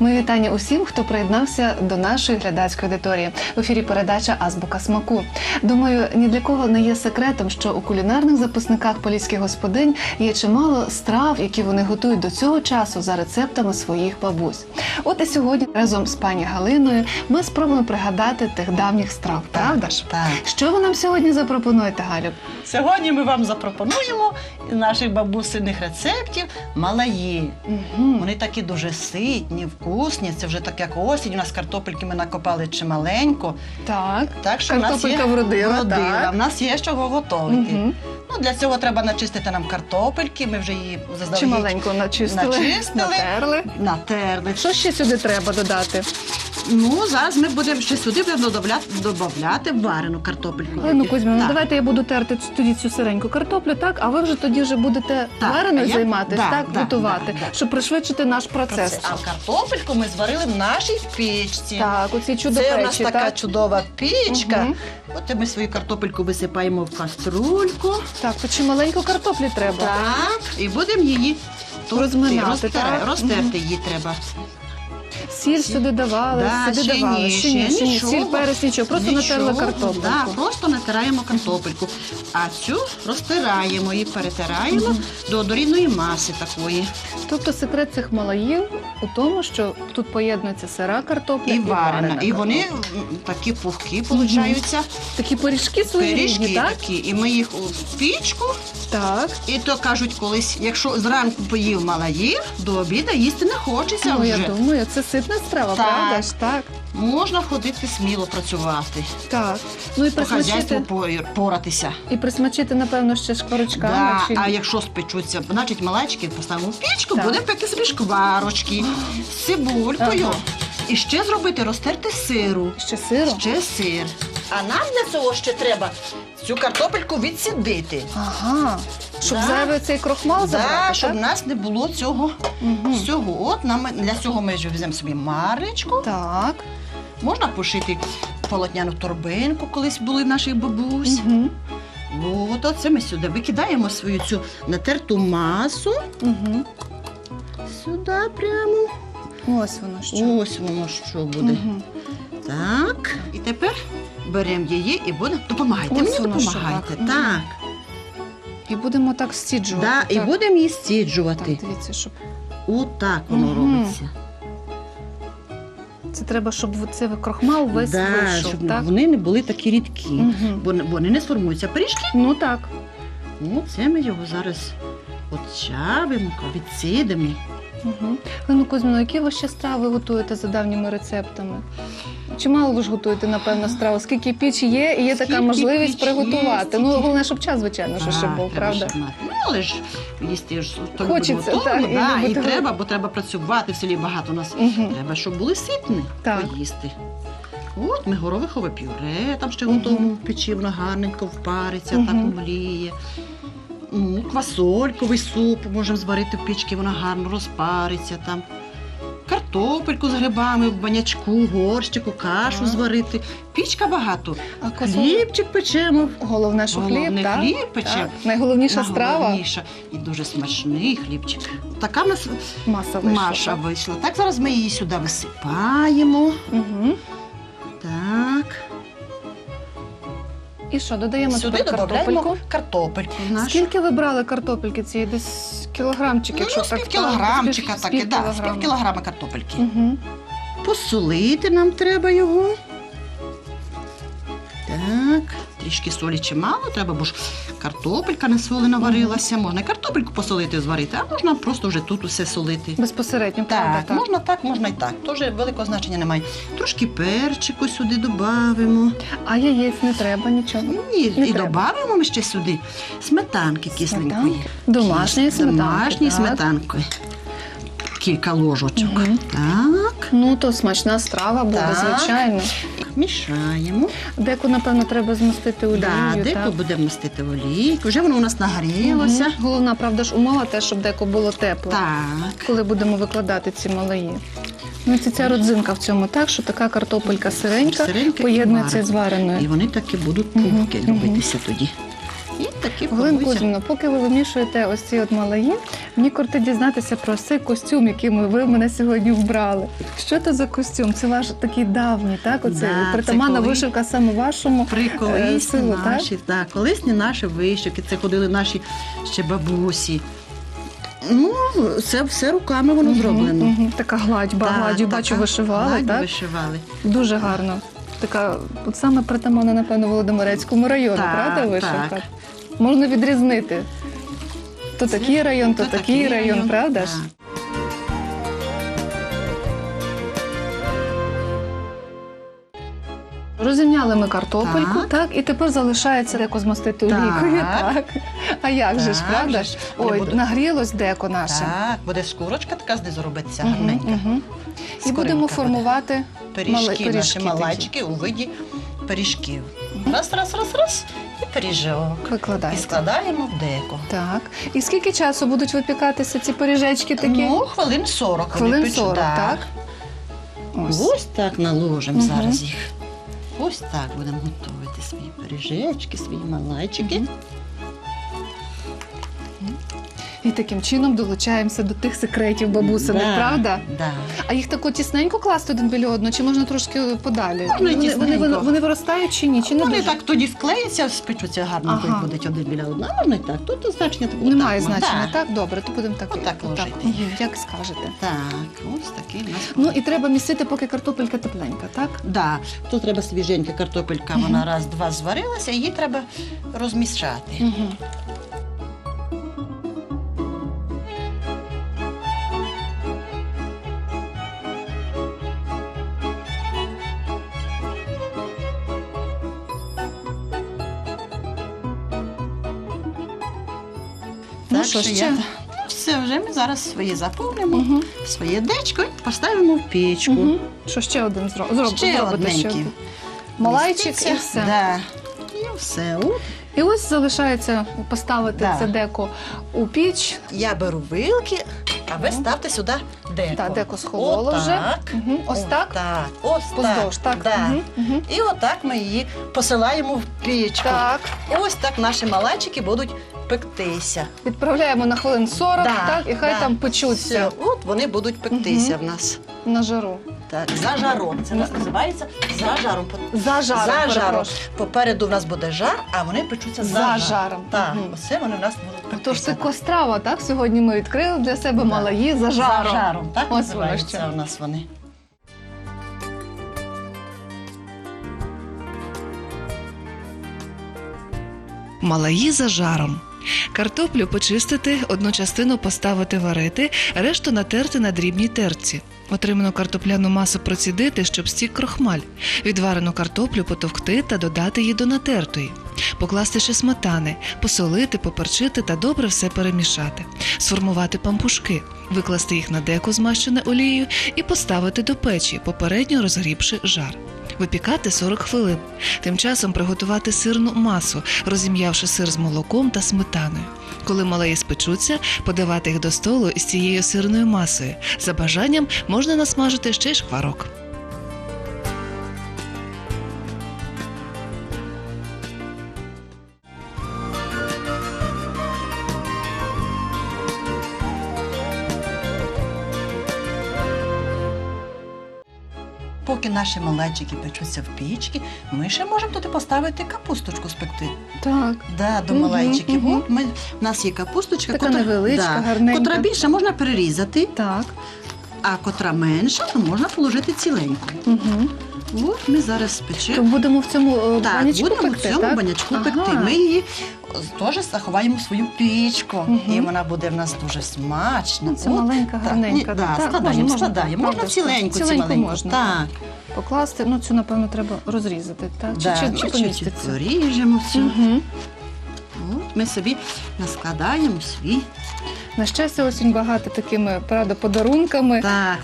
Ми вітання усім, хто приєднався до нашої глядацької аудиторії. В ефірі передача Азбука смаку. Думаю, ні для кого не є секретом, що у кулінарних записниках поліських господинь є чимало страв, які вони готують до цього часу за рецептами своїх бабусь. От і сьогодні разом з пані Галиною ми спробуємо пригадати тих давніх страв. Правда ж? Так. Що ви нам сьогодні запропонуєте, Галю? Сьогодні ми вам запропонуємо наших бабусиних рецептів малаї. Угу. Вони такі дуже ситні, вкусні. Це вже так як осінь. У нас картопельки ми накопали чималенько. Так. Так що в нас є Картопелька вродила, вродила. так. В нас є з чого готувати. Угу. Ну, для цього треба начистити нам картопельки. Ми вже її заздалегідь начистили, Начистили. натерли. натерли. Що ще сюди треба додати? Ну, зараз ми будемо ще сюди будемо додавляти, варену картопельку. Галину Кузьміну, ну Так. давайте я буду терти ц- тоді цю сиреньку картоплю, так? А ви вже тоді вже будете Так, вареною я- займатися, да, так? да, готувати, да, да. щоб пришвидшити наш процес. А картопельку ми зварили в нашій печці. Так, оці чудо Це у нас печі, така так? чудова пічка. Мгм. От ми свою картопельку висипаємо в каструльку. Так, то чи маленьку картоплі треба? Так. І будемо її Розминати, розтер- так? розтерти її треба. Сіль сюди давали, Да, сюди ще давали. ні, ще ні, ще ні. нічого. Сіль, перець, нічого, просто натерли Нічого, картоплю. Да, просто натираємо картопельку. А цю розтираємо і перетираємо до однорідної маси такої. Тобто секрет цих малаїв у тому, що тут поєднується сира картопля І і, варена. І вони картопля. м, такі пухкі получаються. Такі пиріжки свої Пиріжки різні, так? такі. І ми їх у пічку Так. І то кажуть, колись, якщо зранку поїв малаїв, до обіду їсти не хочеться Ну, вже. я думаю, це ситна страва, Так. правда ж? Так. Можна ходити сміло працювати, Так. Ну і по хазяйству присмачити, пор- поратися. і присмачити, напевно, ще шкварочками. Да, чи... а якщо спечуться, значить малечки поставимо в пічку, Так. буде пекти собі шкварочки з цибулькою. Ага. І ще зробити розтерти сиру. Ще сиру? Ще сир. А нам для цього ще треба цю картопельку відсідити. Ага. Щоб Да. зайвий цей крохмал Да, забрати, щоб так? в нас не було цього Угу. всього. От нам для цього ми вже візьмемо собі марничку. Так. Можна пошити полотняну торбинку, колись були в наших бабусь. Угу. От оце ми сюди викидаємо свою цю натерту масу. Угу. Сюди прямо. Ось воно що. Ось воно що буде. Угу. Так. І тепер беремо її і будемо. Допомагайте, мені воно що, допомагайте. так. Так. І будемо так стіджувати. Да, і так. будемо її Так, стіджувати. дивіться, щоб Отак воно Мгм. робиться. це треба, щоб цей крохмал весь да, вийшов, щоб так? вони не були такі рідкі. Угу. Бо не- вони не сформуються пиріжки. Ну так. Ну, це ми його зараз отчавимо, відсидимо. Угу. Галину Кузьміну, які ви ще страви готуєте за давніми рецептами? Чимало ви ж готуєте, напевно, страв, скільки пічі є, і є така Скільки можливість піч є, приготувати. Ну, головне, щоб час, звичайно, що ще Так, був, треба, правда? мати. Ну, але ж їсти ж то Хочеться, любимо так, і да, і, любити треба, бо треба працювати в селі багато у нас. Угу. Треба, щоб були ситні Так. поїсти. От ми горовихове пюре, там ще Мгм. готовимо в печі, воно гарненько впариться, Мгм. так мліє. Квасольковий суп можемо зварити в пічці, воно гарно розпариться там. Картопельку з грибами в банячку, горщику, кашу зварити. Пічка багато. А Хлібчик печемо. Головне, що хліб, Головне, так? хліб печемо. так? Найголовніша страва Найголовніша. І дуже смачний хлібчик. Така в нас маса вийшла. Маша вийшла. Так, зараз ми її сюди висипаємо. Угу. І що, додаємо Сюди тепер додаємо картопельку? картопельку. Скільки ви брали картопельки цієї? Десь кілограмчик, Ну, якщо ну, так пів кілограмчика, так, і да, з пів кілограма картопельки. Угу. Посолити нам треба його. Так, трішки солі чимало треба, бо ж картопелька не солена варилася. Можна і картопельку посолити зварити, а можна просто вже тут усе солити. Безпосередньо, правда? Так, можна так, можна і так. Теж великого значення немає. Трошки перчику сюди додамо. А яєць не треба нічого. Ні, Не і треба. додамо ми ще сюди сметанки кисленької. Домашньої сметанки. Домашньої так. сметанкою. Кілька ложочок. Мгм. Так, Ну, то смачна страва буде, Так. звичайно. Мішаємо. Деку, напевно, треба змастити олією. Да, деку так? будемо мастити олійку. Вже воно у нас нагрілося. Угу. Головна, правда ж, умова те, щоб деко було тепло, Так. коли будемо викладати ці малаї. Ну, це ця родзинка в цьому так, що така картопелька сиренька Сиренька і поєднується варена. з вареною. І вони таки будуть пухки угу. робитися угу. тоді. І такі. Кузьміна, поки ви вимішуєте ось ці от малаї, мені кортить дізнатися про цей костюм, який ми- ви мене сьогодні вбрали. Що це за костюм? Це ваш такий давній, так? Оце Да, притаманна коли- вишивка саме вашому. При Е, силу, так? наші, так? колисні наші вишивки, це ходили наші ще бабусі. Ну, це все руками воно Мгм, зроблено. мгм. Така гладьба, гладдю, така бачу, вишивали, гладь так? вишивали. Дуже гарно. Така от саме притаманна, напевно, Володимирецькому району, Так, правда, вишивка? так. Можна відрізнити. То такий район, то, то такий такий район, район, правда ж? Розім'яли ми картопельку, так. Так. і тепер залишається деко змастити Так. олійкою. Так. А як же ж, правда? ж? Ой, Буде- нагрілось деко наше. Так, буде шкурочка така знизу робиться гарненька. мгм. І будемо буде. формувати Пиріжки, мали- наші пиріжки малайчики у виді пиріжків. Раз, раз, раз, раз, і пиріжок. І складаємо в деко. Так. І скільки часу будуть випікатися ці пиріжечки такі? Ну, хвилин 40. Хвилин 40, так. так? Ось. Ось. так наложимо угу. зараз їх. Ось так будемо готувати свої пиріжечки, свої малайчики. Мгм. І таким чином долучаємося до тих секретів бабусиних, Да, правда? Да. А їх тако тісненько класти один біля одного, чи можна трошки подалі? Можна вони, вони, вони, вони виростають чи ні? Чи не Вони дуже? так тоді склеються, спечуться гарно, Ага. будуть один біля одного. І так. Тут значення такого. Немає так, значення, да. так? Добре, то будемо так. Отак ложити Мгм. Як скажете. Так, ось такий у нас. Ну і треба місити, поки картопелька тепленька, так? Да, тут треба свіженька картопелька, вона раз-два зварилася, її треба розмішати. Угу. Ну що ще? я- Все, вже ми зараз своє заповнимо, Угу. своє дечко і поставимо в пічку. Угу. Що ще один зро... Ще одненький. Малайчик і все. Да. І все. І ось залишається поставити Да. це деко у піч. Я беру вилки, а ви ставте сюди деко. Та деко схололо вже. Отак. Угу. Ось так. Так. Ось Поздовж, так. Да. Угу. І отак ми її посилаємо в пічку. Так. Ось так наші малайчики будуть пектися. Відправляємо на хвилин 40, Да, так, і хай да. там печуться Все, от вони будуть пектися в нас. на жару. Так, за жаром. Це у нас називається за жаром. За жаром. За жаром. перепрошую. Попереду в нас буде жар, а вони печуться за, За жаром. жаром. Так, Мгм. оце вони в нас будуть Тож пектися. це кострава, так? Сьогодні ми відкрили для себе Да. малаї за жаром. За жаром. так Ось воно називаються що. у нас вони. Малаї за жаром. Картоплю почистити, одну частину поставити варити, решту натерти на дрібній терці. Отриману картопляну масу процідити, щоб стік крохмаль. Відварену картоплю потовкти та додати її до натертої. Покласти ще сметани, посолити, поперчити та добре все перемішати. Сформувати пампушки, викласти їх на деко, змащене олією, і поставити до печі, попередньо розгрібши жар. Випікати 40 хвилин. Тим часом приготувати сирну масу, розім'явши сир з молоком та сметаною. Коли малеї спечуться, подавати їх до столу із цією сирною масою. За бажанням можна насмажити ще й шкварок. Поки наші малайчики печуться в пічці, ми ще можемо туди поставити капусточку спекти. Так. Да, до мгм. От ми, в нас є капусточка, Така невеличка, гарненька. котра більше можна перерізати, Так. а котра менша, то можна положити ціленьку. Угу. От ми зараз То спечемо. будемо в цьому е, Так, банячку будемо пекти, в цьому так? банячку Ага. пекти. Ми її теж заховаємо в свою пічку, і вона буде в нас дуже смачна. Ну, Це От, маленька, так, гарненька. да, Так, складаємо, можна, складаємо. Можна правда, ціленьку, ціленьку ціленьку. можна. Так, Покласти, ну цю, напевно, треба розрізати, так? Чи, чи, ну, чуть-чуть поміститься? поріжемо все. Угу. От ми собі наскладаємо свій. На щастя, осінь багато такими, правда, подарунками. Так,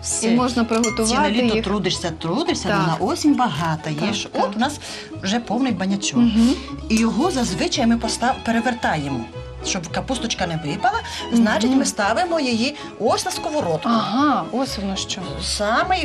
І все. можна Ціле приготувати літо їх. трудишся, трудишся, Так. але на осінь багато Так, їж. так. От у нас вже повний банячок. Угу. І його зазвичай ми постав... перевертаємо. Щоб капусточка не випала, значить ми ставимо її ось на сковородку. Ага, ось воно що. Саме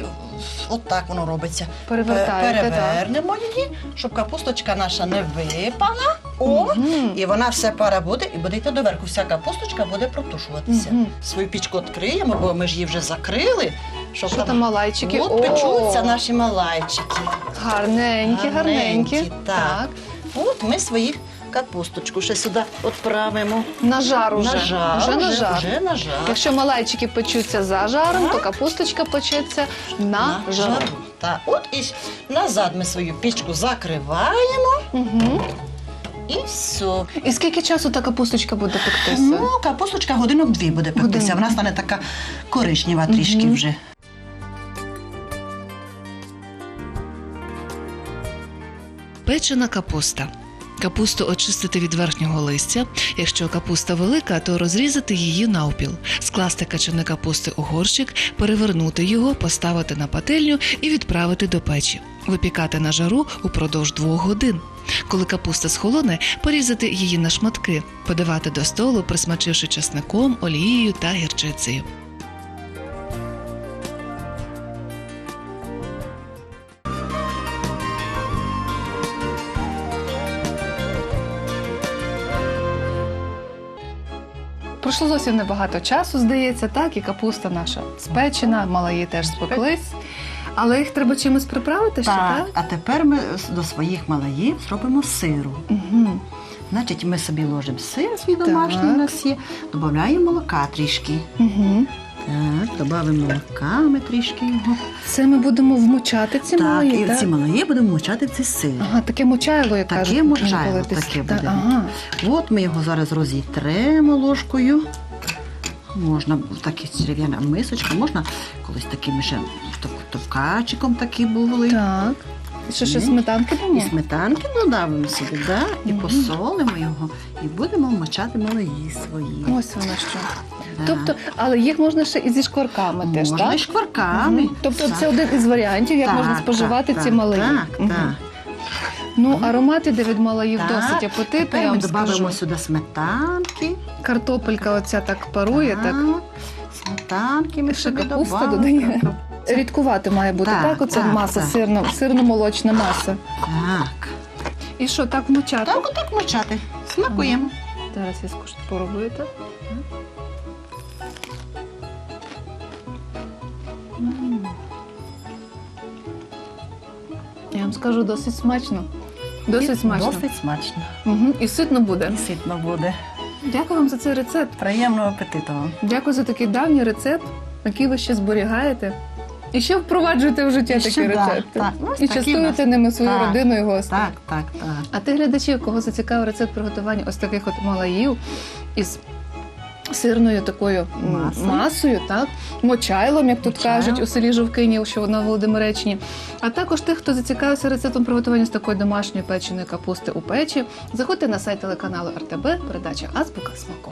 от так воно робиться. Перевертаєте, так. Перевернемо її, щоб капусточка наша не випала. О! І вона все пара буде, і буде йти доверху. Вся капусточка буде протушуватися. Мгм. Свою пічку відкриємо, бо ми ж її вже закрили. Щоб Що там малайчики? От О, печуться наші малайчики. Гарненькі, гарненькі. Гарненькі, так. От ми свої капусточку ще сюди відправимо. На жар уже. На жар. Вже на жар. Вже на жар. Якщо малайчики печуться за жаром, то капусточка печеться на, жару. Так, от і ж назад ми свою пічку закриваємо Угу. І все. І скільки часу та капусточка буде пектися? Ну, капусточка годинок дві буде пектися. Годинок. Вона стане така коричнева трішки Мгм. вже. Печена капуста. Капусту очистити від верхнього листя. Якщо капуста велика, то розрізати її навпіл, скласти качани капусти у горщик, перевернути його, поставити на пательню і відправити до печі. Випікати на жару упродовж двох годин. Коли капуста схолоне, порізати її на шматки, подавати до столу, присмачивши часником, олією та гірчицею. Пройшло зовсім небагато часу, здається, так, і капуста наша спечена, малаї теж спеклись. Але їх треба чимось приправити ще, Так, так? а тепер ми до своїх малаїв зробимо сиру. Угу. Значить, ми собі ложимо сир свій домашній у нас є, додаємо молока трішки. Угу. Так, додаємо молока ми трішки його. Це ми будемо вмочати ці так, малаї, і так? ці малаї будемо мочати в цей сир. Ага, таке мочайло, як Таке кажуть. мочайло таке буде. Ага. От ми його зараз розітремо ложкою. Можна такі дерев'яна мисочка, можна колись такими ще тов- товкачиком такі були. Так. І що ще сметанки І дамо? сметанки додавимо сюди, да? і Мгм. посолимо його, і будемо вмочати малаї свої. Ось воно що. Да. Тобто, але їх можна ще і зі шкварками теж, можна так? і шкварками. Мгм. Тобто Так. це один із варіантів, як Так, можна споживати так, ці так, малаї. Так, Мгм. так. Ну, аромат іде від малаїв Так. досить апетитний, Тепер я ми вам додаємо скажу. сюди сметанки. Картопелька оця так парує, так. Сметанки ми Ще собі капуста добавимо. Рідкувати має бути, так? Так, Оця так, маса, так. сирно, сирно-молочна маса. Так. І що, так вмочати? Так, отак мочати. Смакуємо. Зараз я так. М. Я вам скажу, досить смачно. Досить смачно. Досить смачно. Угу. І ситно буде. І ситно буде. Дякую вам за цей рецепт. Приємного апетиту вам. Дякую за такий давній рецепт, який ви ще зберігаєте. І ще впроваджуєте в життя такі ще, рецепти. так. Ось І частуєте ними свою Так, родину і гостей. Так, так, так. А ти глядачів, кого зацікавив рецепт приготування ось таких от малаїв із сирною такою Масою. так, мочайлом, як тут кажуть, у селі Жовкинів, що на Володимиречні. А також тих, хто зацікавився рецептом приготування з такої домашньої печеної капусти у печі, заходьте на сайт телеканалу РТБ, передача Азбука смаку.